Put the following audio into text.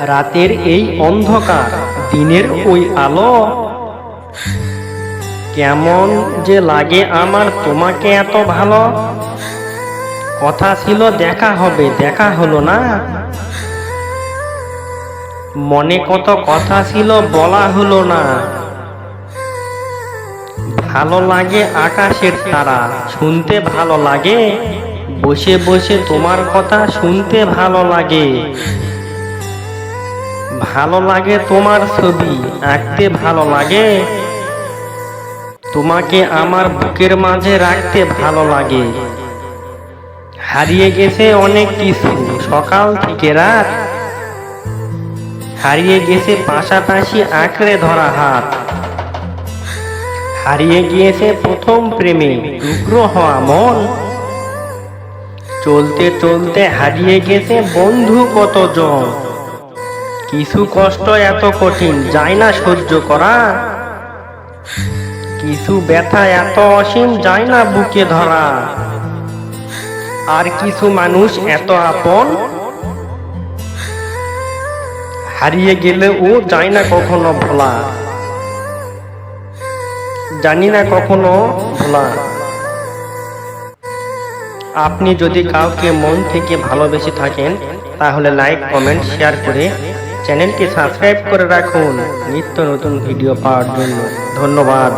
রাতের এই অন্ধকার, দিনের ওই আলো। কেমন যে লাগে আমার তোমাকে এত ভালো। কথা ছিল দেখা হবে, দেখা হলো না। মনে কত কথা ছিল বলা হলো না। ভালো লাগে আকাশের তারা, শুনতে ভালো লাগে। বসে বসে তোমার কথা শুনতে ভালো লাগে। ভালো লাগে তোমার ছবি, আঁকতে ভালো লাগে? তোমাকে আমার বুকের মাঝে রাখতে ভালো লাগে। হারিয়ে গেছে অনেক কিছু, সকাল থেকে রাত। হারিয়ে গেছে পাশাপাশি আঁকড়ে ধরা হাত। হারিয়ে গিয়েছে প্রথম প্রেমে টুকরো হওয়া মন। চলতে চলতে হারিয়ে গেছে বন্ধু কতজন কিছু কষ্ট এত কঠিন যায় না সহ্য করা। কিছু ব্যথা এত অসীম যায় না বুকে ধরা। আর কিছু মানুষ এত আপন, হারিয়ে গেলে ও যায় না কখনো ভোলা। জানি না কখনো ভোলা। আপনি যদি কাউকে মন থেকে ভালোবেসে থাকেন, তাহলে লাইক কমেন্ট শেয়ার করে চ্যানেলটি সাবস্ক্রাইব করে রাখুন। নিত্য নতুন ভিডিও পাওয়ার জন্য ধন্যবাদ।